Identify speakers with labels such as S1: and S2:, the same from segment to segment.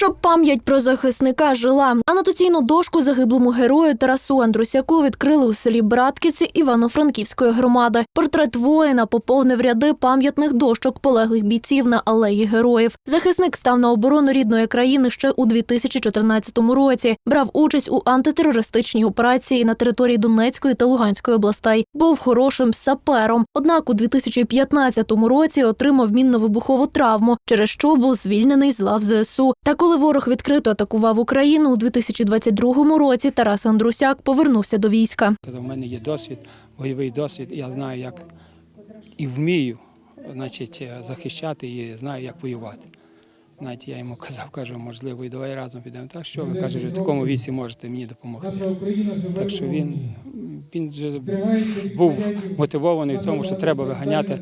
S1: Щоб пам'ять про захисника жила. Анотаційну дошку загиблому герою Тарасу Андрусяку відкрили у селі Братківці Івано-Франківської громади. Портрет воїна поповнив ряди пам'ятних дощок полеглих бійців на алеї героїв. Захисник став на оборону рідної країни ще у 2014 році. Брав участь у антитерористичній операції на території Донецької та Луганської областей. Був хорошим сапером. Однак у 2015 році отримав мінно-вибухову травму, через що був звільнений з лав ЗСУ. Та коли ворог відкрито атакував Україну у 2022 році, Тарас Андрусяк повернувся до війська.
S2: У мене є досвід, бойовий досвід, і я знаю, як і вмію значить, е, захищати, і знаю, як воювати. Навіть я йому казав, кажу, можливо, і давай разом підемо. Так що ви каже, в такому віці можете мені допомогти. Так що він, він вже був мотивований в тому, що треба виганяти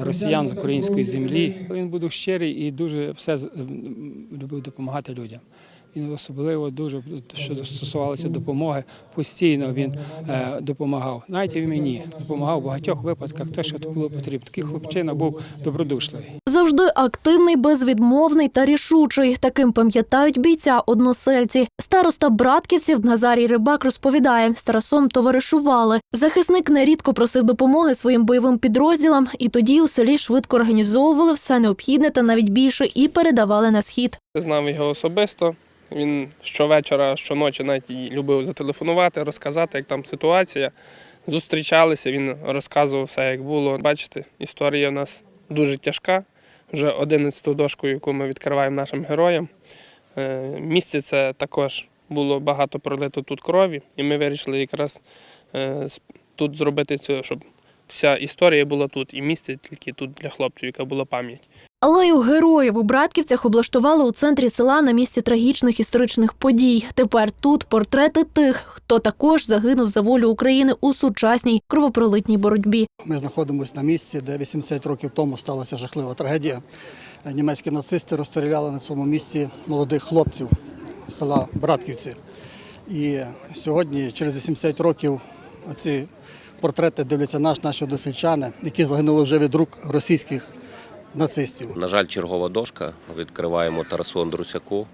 S2: росіян з української землі. Він був щирий і дуже все з- любив допомагати людям. Він особливо дуже що стосувалося допомоги, постійно він е, допомагав. Навіть і мені допомагав в багатьох випадках, те, що було потрібно. Такий хлопчина був добродушливий.
S1: Завжди активний, безвідмовний та рішучий. Таким пам'ятають бійця односельці. Староста братківців Назарій Рибак розповідає, з Тарасом товаришували. Захисник нерідко просив допомоги своїм бойовим підрозділам, і тоді у селі швидко організовували все необхідне та навіть більше і передавали на схід.
S3: Знав його особисто. Він щовечора, щоночі навіть любив зателефонувати, розказати, як там ситуація. Зустрічалися, він розказував все, як було. Бачите, історія в нас дуже тяжка. Вже 11 дошку, яку ми відкриваємо нашим героям. Е, Місце це також було багато пролито тут крові, і ми вирішили якраз е, тут зробити це, щоб вся історія була тут, і місце тільки тут для хлопців, яка була пам'ять.
S1: Алею героїв у Братківцях облаштували у центрі села на місці трагічних історичних подій. Тепер тут портрети тих, хто також загинув за волю України у сучасній кровопролитній боротьбі.
S4: Ми знаходимося на місці, де 80 років тому сталася жахлива трагедія. Німецькі нацисти розстріляли на цьому місці молодих хлопців села Братківці. І сьогодні, через 80 років, ці портрети дивляться наш, наші односельчани, які загинули вже від рук російських нацистів.
S5: На жаль, чергова дошка. Відкриваємо Тарасу Андрусяку,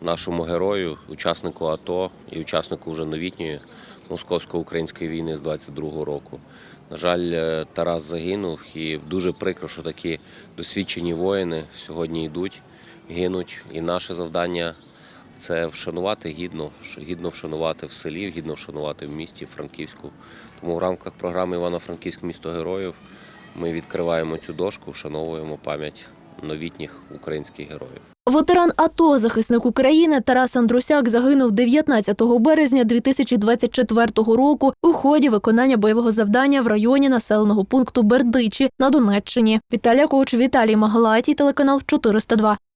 S5: нашому герою, учаснику АТО і учаснику вже новітньої московсько-української війни з 22-го року. На жаль, е, Тарас загинув і дуже прикро, що такі досвідчені воїни сьогодні йдуть, гинуть. І наше завдання це вшанувати гідно, гідно вшанувати в селі, гідно вшанувати в місті Франківську. Тому в рамках програми Івано-Франківськ місто героїв ми відкриваємо цю дошку, вшановуємо пам'ять новітніх українських героїв.
S1: Ветеран АТО, захисник України Тарас Андрусяк загинув 19 березня 2024 року у ході виконання бойового завдання в районі населеного пункту Бердичі на Донеччині. Віталія Коуч, Віталій Магалатій, телеканал 402.